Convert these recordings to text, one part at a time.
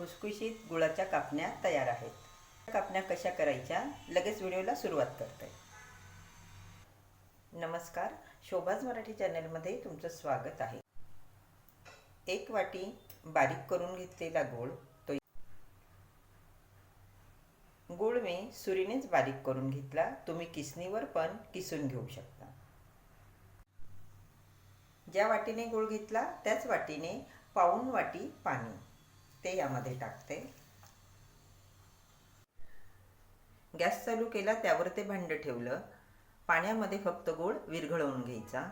खुसखुशीत गुळाच्या कापण्या तयार आहेत. कापण्या कशा करायच्या? लगेच व्हिडिओला सुरुवात करते. नमस्कार. शोभाज मराठी चॅनलमध्ये तुमचं स्वागत आहे. एक वाटी बारीक करून घेतलेला गूळ तो गूळ मी सुरीनेच बारीक करून घेतला. तुम्ही किसणीवर पण किसून घेऊ शकता. ज्या वाटीने गूळ घेतला त्याच वाटीने पाऊण वाटी पाणी. ते यामध्ये टाकते. गॅस चालू केला त्यावर ते भांड ठेवलं. पाण्यामध्ये फक्त गूळ विरघळवून घ्यायचा.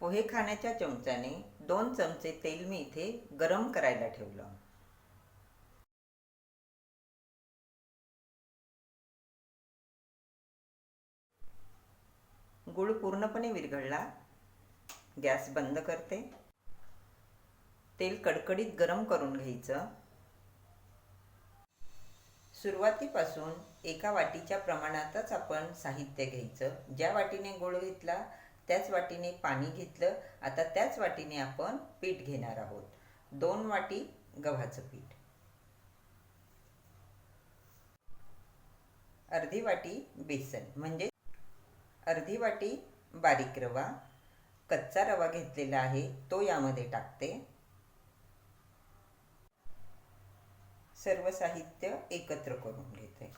पोहे खाण्याच्या चमच्याने दोन चमचे तेल मी इथे गरम करायला ठेवलं. गूळ पूर्णपणे विरघळला. गॅस बंद करते. तेल कडकडीत गरम करून घ्यायचं. सुरुवातीपासून एका वाटीच्या प्रमाणातच आपण साहित्य घ्यायचं. ज्या वाटीने गोळ घेतला त्याच वाटीने पाणी घेतलं. आता त्याच वाटीने आपण पीठ घेणार आहोत. दोन वाटी गव्हाचं पीठ. अर्धी वाटी बेसन म्हणजे अर्धी वाटी बारीक रवा. कच्चा रवा घेतलेला आहे तो यामध्ये टाकते. सर्व साहित्य एकत्र करून घेते.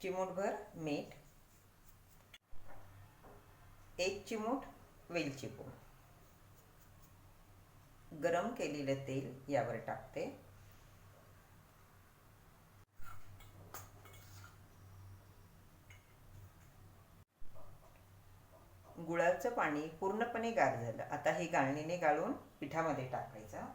चिमूटभर मीठ एक चिमूट वेलची पूड. गरम केलेलं तेल यावर टाकते. गुळाचं पाणी पूर्णपणे गार झालं. आता हे गाळणीने गाळून पिठामध्ये टाकायचं.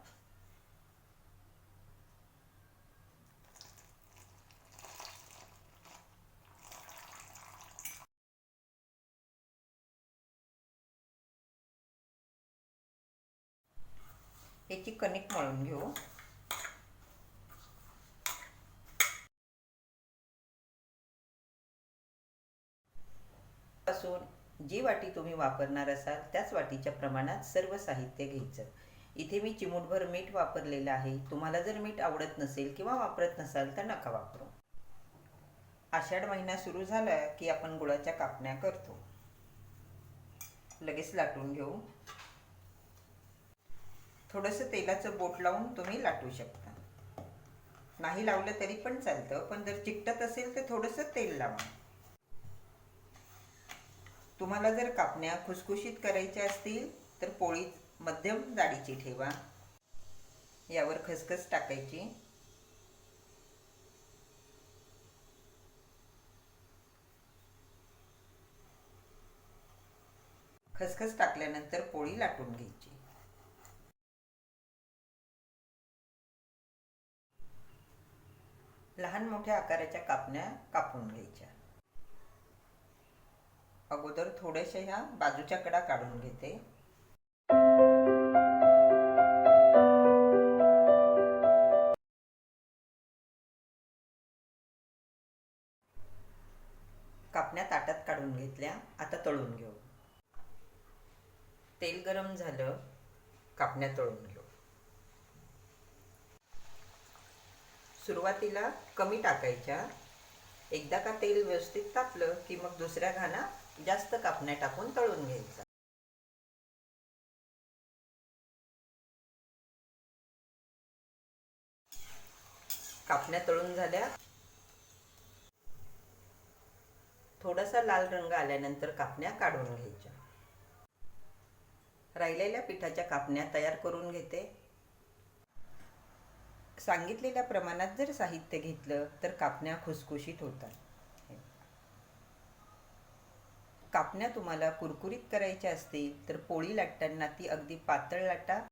याची कणिक मळून घेऊ. पासून जी वाटी तुम्ही वापरणार असाल त्याच वाटीच्या प्रमाणात सर्व साहित्य घ्यायचं. इथे मी चिमूटभर मीठ वापरलेलं आहे. तुम्हाला जर मीठ आवडत नसेल किंवा वापरत नसाल तर नका वापरू. आषाढ महिना सुरू झाला की आपण गुळाच्या कापण्या करतो. लगेच लाटून घेऊ. थोडंसं तेलाचं बोट लावून तुम्ही लाटू शकता. नाही लावलं तरी पण चालतं पण जर चिकटत असेल तर थोडंसं तेल लावा. तुम्हाला जर कापण्या खुसखुशीत करायच्या असतील तर पोळी मध्यम जाडीची ठेवा. यावर खसखस टाकायची. खसखस टाकल्यानंतर पोळी लाटून घ्यायची. लहान मोठ्या आकाराच्या कापण्या कापून घ्यायच्या. अगोदर थोड्याशा ह्या बाजूच्या कडा काढून घेते. कापण्या ताटात काढून घेतल्या आता तळून घेऊ. तेल गरम झालं कापण्या तळून घेऊ सुरुवातीला कमी टाकायच्या. एकदा का तेल व्यवस्थित तापलं की मग दुसऱ्या घाना जास्त कापण्या टाकून तळून घ्यायचा. कापण्या तळून झाल्या. थोडासा लाल रंग आल्यानंतर कापण्या काढून घ्यायच्या. राहिलेल्या पिठाच्या कापण्या तयार करून घेते. सांगितलेल्या प्रमाणात जर साहित्य घेतलं तर कापण्या खुसखुशीत होतात. कापण्या तुम्हाला कुरकुरीत करायच्या असतील तर पोळी लाटताना ती अगदी पातळ लाटा